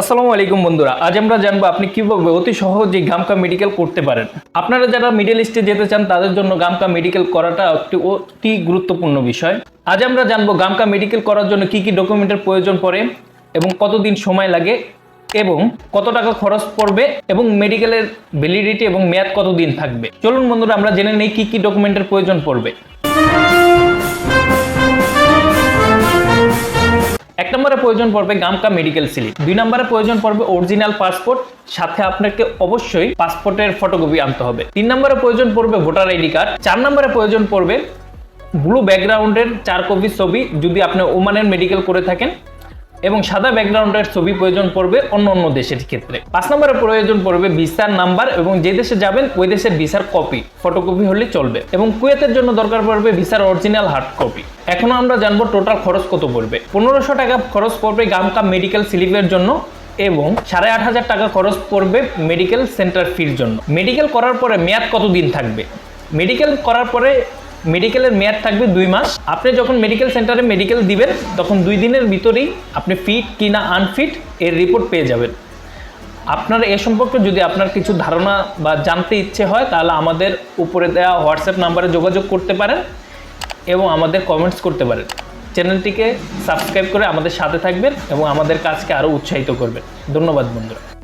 আসসালামু আলাইকুম বন্ধুরা, আজ আমরা জানব আপনি কীভাবে অতি সহজে গামকা মেডিকেল করতে পারেন। আপনারা যারা মিডল ইস্টে যেতে চান, তাদের জন্য গামকা মেডিকেল করাটা একটি অতি গুরুত্বপূর্ণ বিষয়। আজ আমরা জানব গামকা মেডিকেল করার জন্য কি কি ডকুমেন্টের প্রয়োজন পড়ে, এবং কতদিন সময় লাগে, এবং কত টাকা খরচ পড়বে, এবং মেডিকেলের ভ্যালিডিটি এবং মেয়াদ কতদিন থাকবে। চলুন বন্ধুরা, আমরা জেনে নেই কি কি ডকুমেন্টের প্রয়োজন পড়বে। প্রয়োজন পড়বে গামকা মেডিকেল স্লিপ দুই নম্বরে প্রয়োজন পড়বে অরিজিনাল পাসপোর্ট সাথে আপনাকে অবশ্যই পাসপোর্টের ফটোকপি আনতে হবে। তিন নম্বরে প্রয়োজন পড়বে ভোটার আইডি কার্ড চার নম্বরে প্রয়োজন পড়বে ব্লু ব্যাকগ্রাউন্ডের চার কপি ছবি যদি আপনি ওমানের মেডিকেল করে থাকেন। এবং সাদা ব্যাকগ্রাউন্ডের ছবি প্রয়োজন পড়বে অন্য অন্য দেশের ক্ষেত্রে। পাঁচ নম্বরে প্রয়োজন পড়বে ভিসার নাম্বার এবং যে দেশে যাবেন, ওই দেশের ভিসার কপি, ফটোকপি হলে চলবে এবং কুয়েতের জন্য দরকার পড়বে ভিসার অরিজিনাল হার্ড কপি। এখনও আমরা জানব টোটাল খরচ কত পড়বে। পনেরোশো টাকা খরচ পড়বে গামকা মেডিকেল স্লিপের জন্য এবং সাড়ে আট হাজার টাকা খরচ পড়বে মেডিকেল সেন্টার ফির জন্য। মেডিকেল করার পরে মেয়াদ কতদিন থাকবে? মেডিকেল করার পরে মেডিকেলের মেয়াদ থাকবে দুই মাস। আপনি যখন মেডিকেল সেন্টারে মেডিকেল দিবেন, তখন দুই দিনের ভিতরেই আপনি ফিট কিনা আনফিট এর রিপোর্ট পেয়ে যাবেন। আপনার এ সম্পর্কে যদি আপনার কিছু ধারণা বা জানতে ইচ্ছে হয়, তাহলে আমাদের উপরে দেওয়া হোয়াটসঅ্যাপ নাম্বারে যোগাযোগ করতে পারেন এবং আমাদের কমেন্টস করতে পারেন। চ্যানেলটিকে সাবস্ক্রাইব করে আমাদের সাথে থাকবেন এবং আমাদের কাজকে আরও উৎসাহিত করবেন। ধন্যবাদ বন্ধুরা।